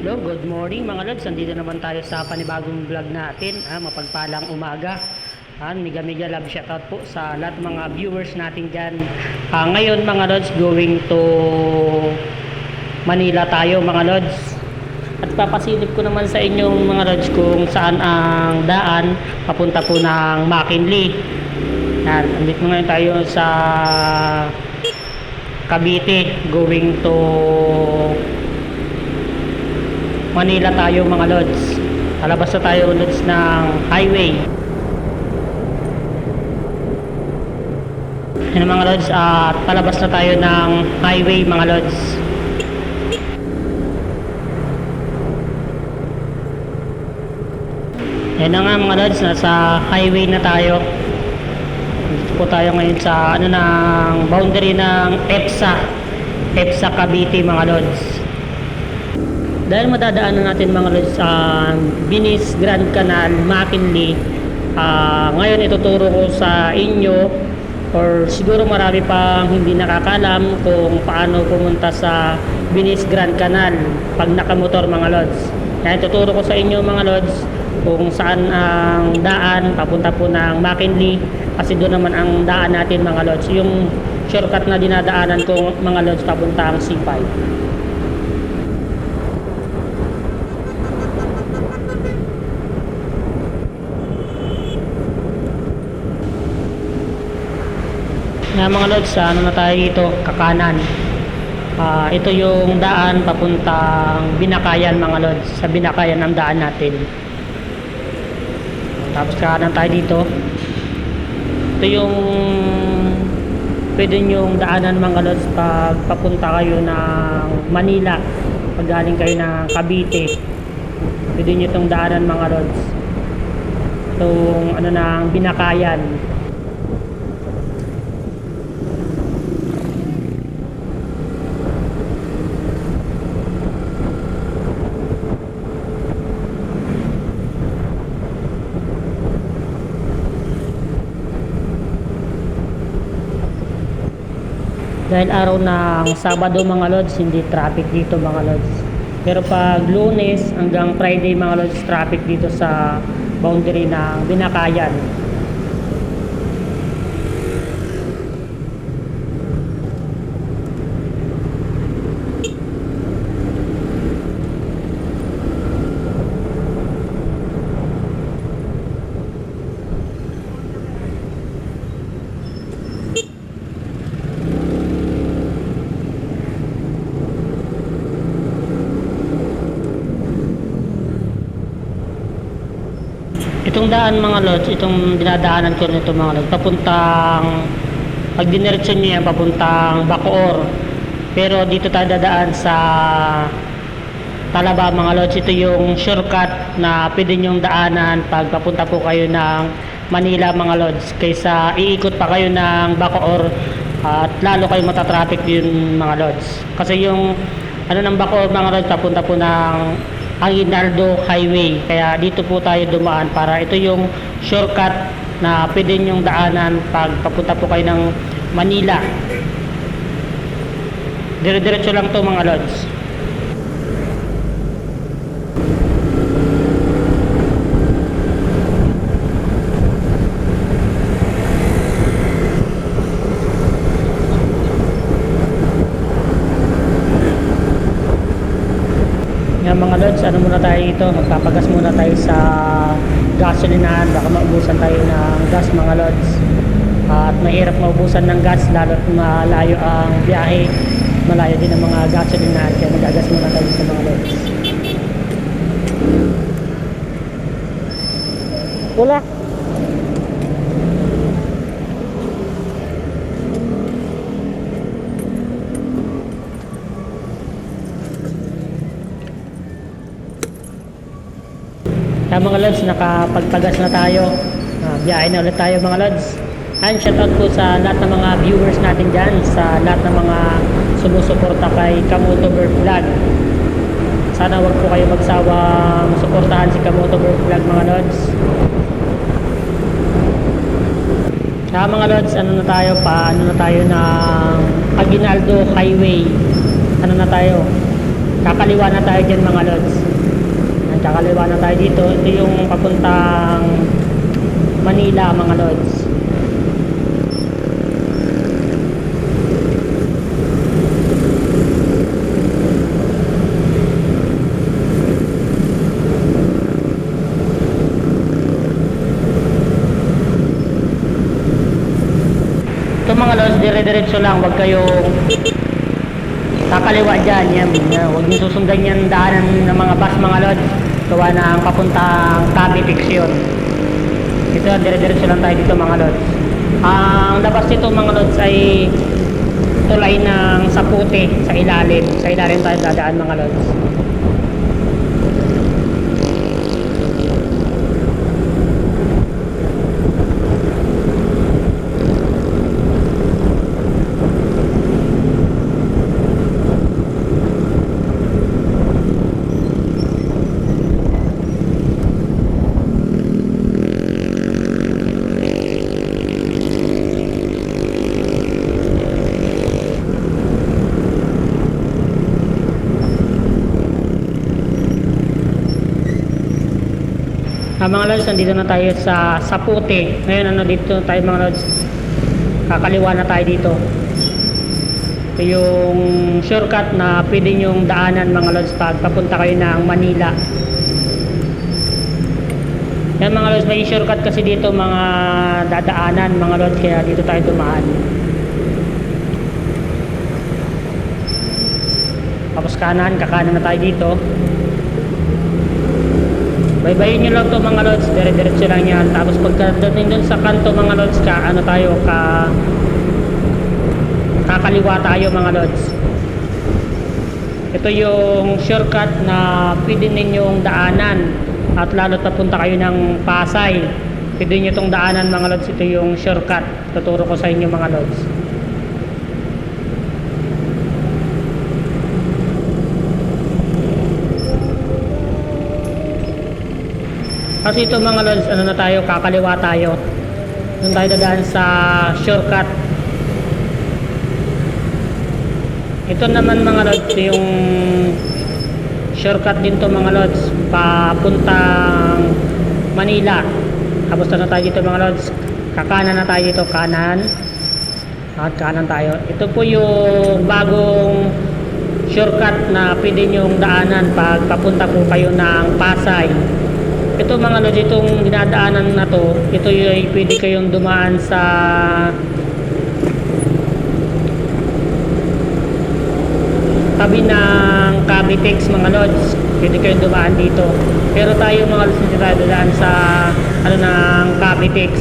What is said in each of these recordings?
Hello, good morning mga lods. Nandito naman tayo sa panibagong vlog natin. Ah, mapagpalang umaga. Ah, mega mega love shoutout po sa lahat mga viewers natin dyan. Ah, ngayon mga lods, going to Manila tayo mga lods. At papasilip ko naman sa inyong mga lods kung saan ang daan papunta po ng McKinley. Yan, andito ngayon tayo sa Cavite going to Manila tayo mga lods. Alabas na tayo lods ng highway. Yan mga lods, at palabas na tayo ng highway mga lods. Yan na nga mga lods, nasa highway na tayo. Dito po tayo ngayon sa ano ng boundary ng EPSA. EPSA Cavite mga lods. Dahil madadaanan natin mga lods sa Binis Grand Canal, McKinley, ah, ngayon ituturo ko sa inyo or siguro marami pang hindi nakakalam kung paano pumunta sa Binis Grand Canal pag nakamotor mga lods. Yan ituturo ko sa inyo mga lods kung saan ang daan papunta po ng McKinley kasi doon naman ang daan natin mga lods. Yung shortcut na dinadaanan ko mga lods papunta ang C5 nga mga lods sa ano na tayo dito? Kakanan. Ah, ito yung daan papuntang Binakayan mga lods sa Binakayan ang daan natin. Tapos kanan tayo dito. Ito yung pwede yung daanan mga lods pag papunta kayo ng Manila. Pag galing kayo ng Cavite. Pwede nyo itong daanan mga lods. Itong ano ng Binakayan Dahil araw ng Sabado mga lods, hindi traffic dito mga lods. Pero pag lunes hanggang Friday mga lods, traffic dito sa boundary ng Binakayan. Itong daan mga lods, itong dinadaanan ko nito mga lods, papuntang, pag diniretso nyo yan, papuntang Bacoor. Pero dito tayo dadaan sa Talaba mga lods, ito yung shortcut na pwede nyong daanan pag papunta po kayo ng Manila mga lods. Kaysa iikot pa kayo ng Bacoor at lalo kayo matatraffic din mga lods. Kasi yung ano ng Bacoor mga lods, papunta po ng Aguinaldo Highway. Kaya dito po tayo dumaan para ito yung shortcut na pwede nyong daanan pag papunta po kayo ng Manila. Dire-diretso lang to mga lods. Yan mga lods, ano muna tayo ito? Magpapagas muna tayo sa gasolinahan. Baka maubusan tayo ng gas mga lods. At mahirap maubusan ng gas lalo't malayo ang biyahe. Malayo din ang mga gasolinahan. Kaya magagas muna tayo dito mga lods. Wala. Kaya mga lods, nakapagpagas na tayo. Ah, biyahe na ulit tayo mga lods. And shoutout po sa lahat ng mga viewers natin dyan, sa lahat ng mga sumusuporta kay Kamoto Bird Vlog. Sana wag po kayo magsawang suportahan si Kamoto Bird Vlog mga lods. Kaya mga lods, ano na tayo pa, ano na tayo ng Aguinaldo Highway. Ano na tayo? Kakaliwa na tayo dyan mga lods. Kakaliwa na tayo dito. Ito yung papuntang Manila mga lods. Ito mga lods, dire-diretso lang. Huwag kayong kakaliwa dyan. Yan, yan. Huwag niyo susundan yan daanan ng mga bus mga lods. Gawa ang papuntang Cavitex yun. Ito, dire-diretso lang tayo dito mga lods. Ang labas nito mga lods ay tulay ng sapute sa ilalim. Sa ilalim tayo dadaan mga lods. Mga lods, nandito na tayo sa Sapute. Ngayon, ano dito tayo mga lods. Kakaliwa na tayo dito. Ito yung shortcut na pwede nyong daanan mga lods pag papunta kayo ng Manila. Yan mga lods, may shortcut kasi dito mga dadaanan mga lods kaya dito tayo dumaan. Tapos kanan, kakanan na tayo dito. Baybayin nyo lang to mga lods, dire-diretso lang yan. Tapos pagkadating dun sa kanto mga lods ka, ano tayo, ka kakaliwa tayo mga lods. Ito yung shortcut na pwede ninyong daanan at lalo tapunta kayo ng Pasay. Pwede nyo itong daanan mga lods, ito yung shortcut. Tuturo ko sa inyo mga lods. Kasi ito mga lods, ano na tayo, kakaliwa tayo. Doon tayo dadaan sa shortcut. Ito naman mga lods, yung shortcut din to mga lods, papuntang Manila. Tapos na tayo dito mga lods, kakanan na tayo dito, kanan. At kanan tayo. Ito po yung bagong shortcut na pwede nyong daanan pag papunta po kayo ng Pasay ito mga lods, itong dinadaanan na to, ito yung pwede kayong dumaan sa tabi ng Cavitex mga lods. Pwede kayong dumaan dito. Pero tayo mga lods, hindi tayo dadaan sa ano ng Cavitex.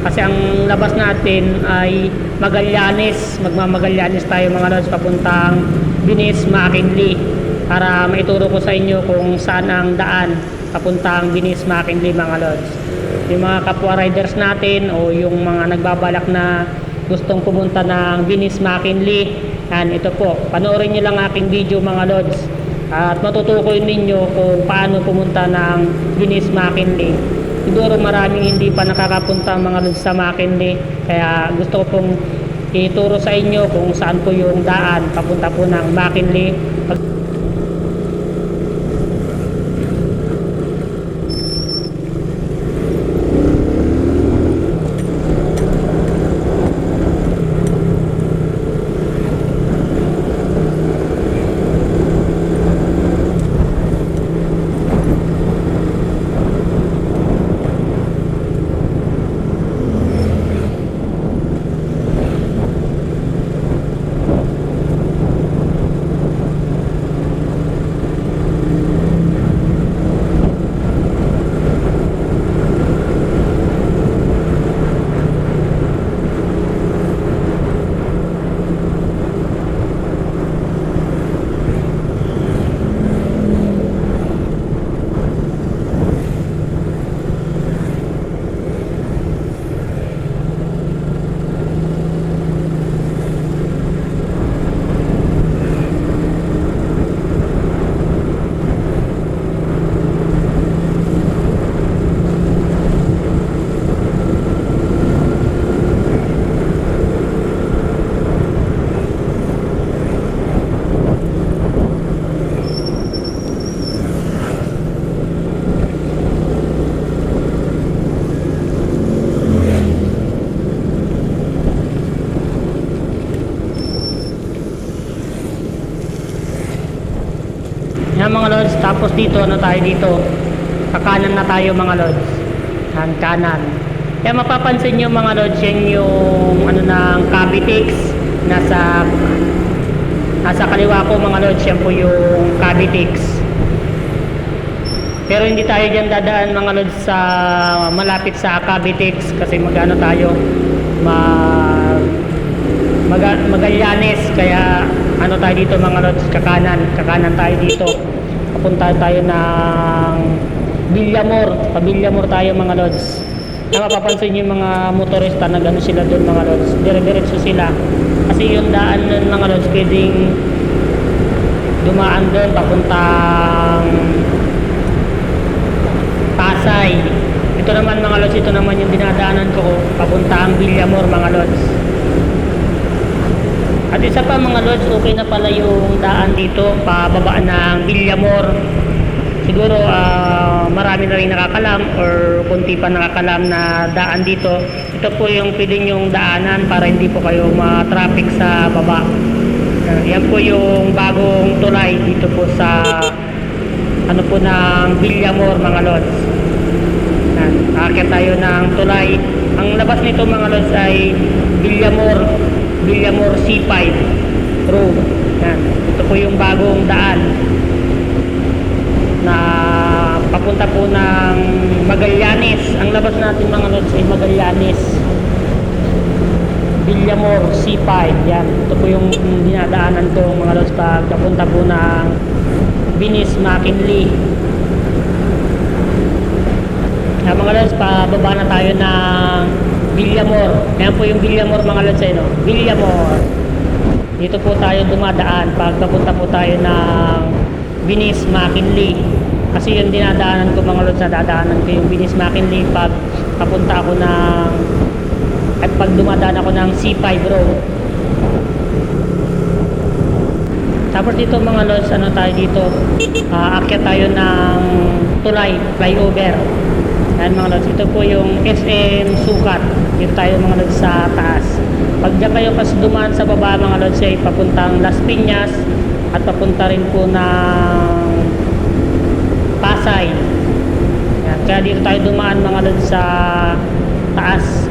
Kasi ang labas natin ay Magallanes. Magmamagallanes tayo mga lods papuntang Binis, McKinley para maituro ko sa inyo kung saan ang daan papuntang Binis, McKinley mga lods. Yung mga kapwa riders natin o yung mga nagbabalak na gustong pumunta ng Binis, McKinley, yan, ito po. Panoorin nyo lang aking video mga lods. At matutukoy ninyo kung paano pumunta ng Binis, McKinley. Siguro maraming hindi pa nakakapunta mga lods sa McKinley. Kaya gusto ko pong ituro sa inyo kung saan po yung daan papunta po ng McKinley. Tapos dito, ano tayo dito? Kakanan na tayo mga lods. Yan, kanan. Kaya mapapansin nyo mga lods, yan yung ano ng Cavitex. Nasa nasa kaliwa ko mga lods, yan po yung Cavitex. Pero hindi tayo dyan dadaan mga lods sa malapit sa Cavitex kasi magano tayo mag Maga, Magallanes kaya ano tayo dito mga lods kakanan kakanan tayo dito papunta tayo ng Villamor. Pa Villamor tayo mga lods. Na mapapansin yung mga motorista na gano'n sila doon mga lods. Dire-diretso sila. Kasi yung daan nun mga lods pwedeng dumaan doon papuntang Pasay. Ito naman mga lods ito naman yung dinadaanan ko papuntang Villamor mga lods at isa pa mga lods, okay na pala yung daan dito, pababa ng Villamor. Siguro ah, marami na rin nakakalam or kunti pa nakakalam na daan dito. Ito po yung pwede nyong daanan para hindi po kayo ma-traffic sa baba. Ah, yan po yung bagong tulay dito po sa ano po ng Villamor mga lods. Yan, aakyat tayo ng tulay. Ang labas nito mga lods ay Villamor, Villamor C5 Road. Yan. Ito po yung bagong daan na papunta po ng Magallanes. Ang labas natin mga lods ay Magallanes. Villamor C5. Yan. Ito po yung dinadaanan ko mga lods pag papunta po ng Binis, McKinley. Kaya mga lods, pababa na tayo ng Villamor. Yan po yung Villamor mga lods eh, no? Villamor. Dito po tayo dumadaan pag papunta po tayo ng Binis, McKinley. Kasi yung dinadaanan ko mga lods, nadadaanan ko yung Binis, McKinley pag papunta ako ng at pag dumadaan ako ng C5 road. Tapos dito mga lods, ano tayo dito? Ah, akyat tayo ng tulay, flyover. Yan mga lods, ito po yung SM Sukat. Dito tayo mga lods sa taas. Pag dyan kayo kasi dumaan sa baba mga lods ay papuntang Las Piñas at papunta rin po ng Pasay. Yan. Kaya dito tayo dumaan mga lods sa taas.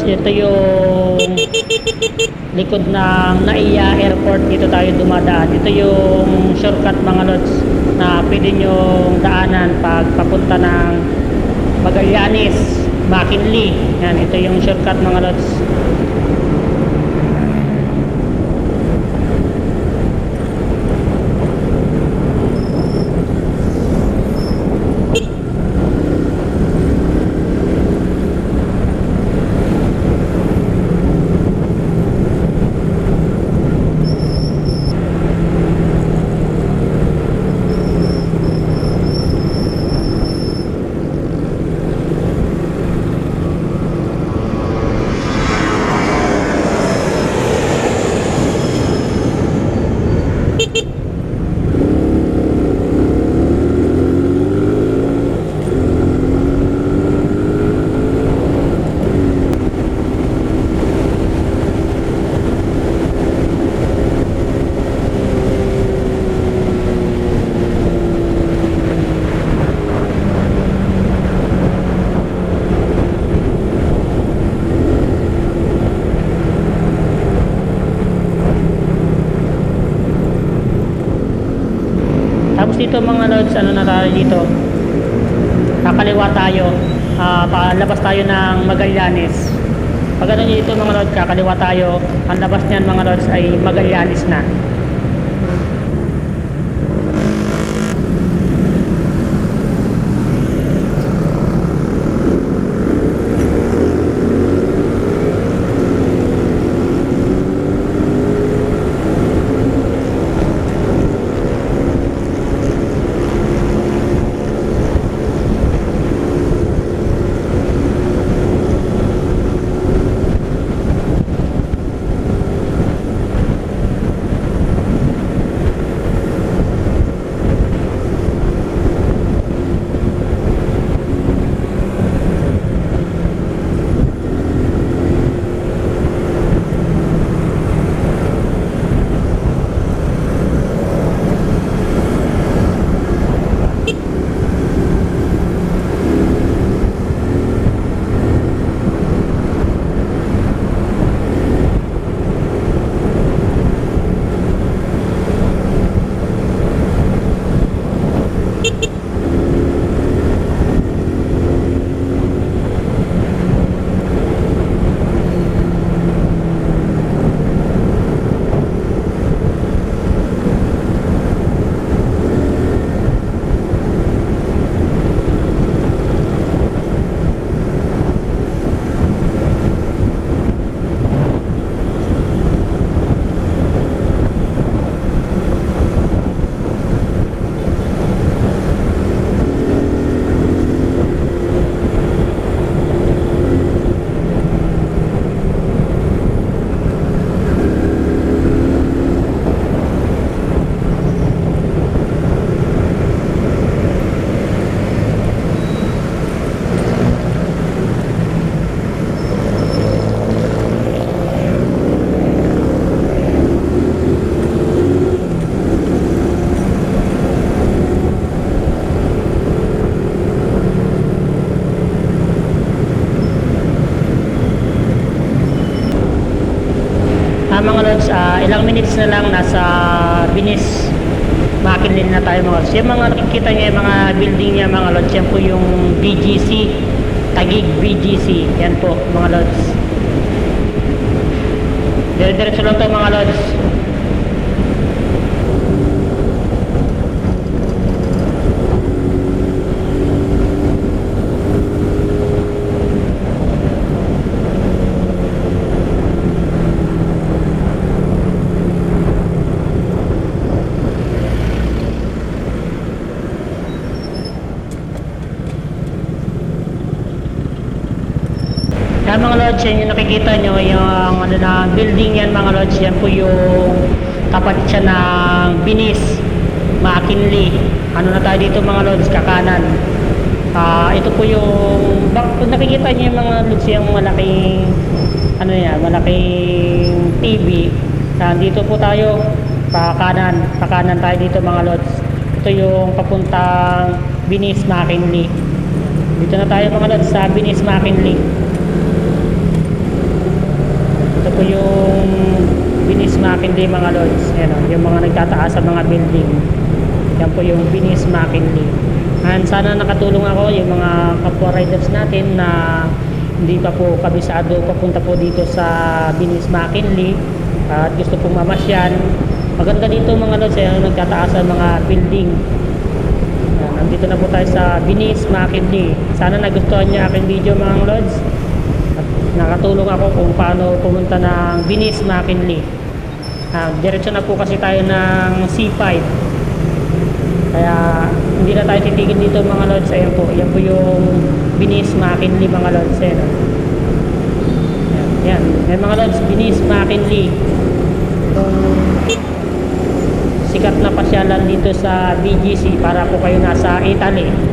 Lods, ito yung likod ng Naiya Airport. Dito tayo dumadaan. Ito yung shortcut mga lods na pwede nyong daanan pag papunta ng Magallanes, McKinley. Yan, ito yung shortcut mga lods. ano na tayo dito? Kakaliwa tayo. Ah, palabas tayo ng Magallanes. Pag ano dito mga lods, kakaliwa tayo. Ang labas niyan mga lods ay Magallanes na. Yung mga nakikita niya, yung mga building niya mga lods, yan po yung BGC, Tagig BGC. Yan po mga lods. Dire-diretso lang to mga lods. Yan mga lods, yan yung nakikita nyo, yung ano na building yan mga lods, yan po yung tapat siya ng Binis, McKinley. Ano na tayo dito mga lods, kakanan. Ah, ito po yung, bak, nakikita nyo yung mga lods, yung malaking, ano yan, malaking TV. Yan, dito po tayo, pakanan, pakanan tayo dito mga lods. Ito yung papuntang Binis, McKinley. Dito na tayo mga lods sa Binis, McKinley. Ito po yung Binis McKinley mga lords. Ayan o, yung mga nagtataas sa mga building. Yan po yung Binis McKinley. And sana nakatulong ako yung mga kapwa riders natin na hindi pa po kabisado papunta po dito sa Binis McKinley at gusto pong mamasyal. Maganda dito mga lords, ayan, nagtataas sa mga building. Ayan, nandito na po tayo sa Binis McKinley. Sana nagustuhan niyo aking video mga lords at nakatulong ako kung paano pumunta ng Binis McKinley. Ah, diretso na po kasi tayo ng C5. Kaya hindi na tayo titigil dito mga lods. Ayan po, yan po yung Binis McKinley mga lods. Ayan. Ayan, yan. Ayan mga lods, Binis McKinley. Itong sikat na pasyalan dito sa BGC para po kayo nasa Italy.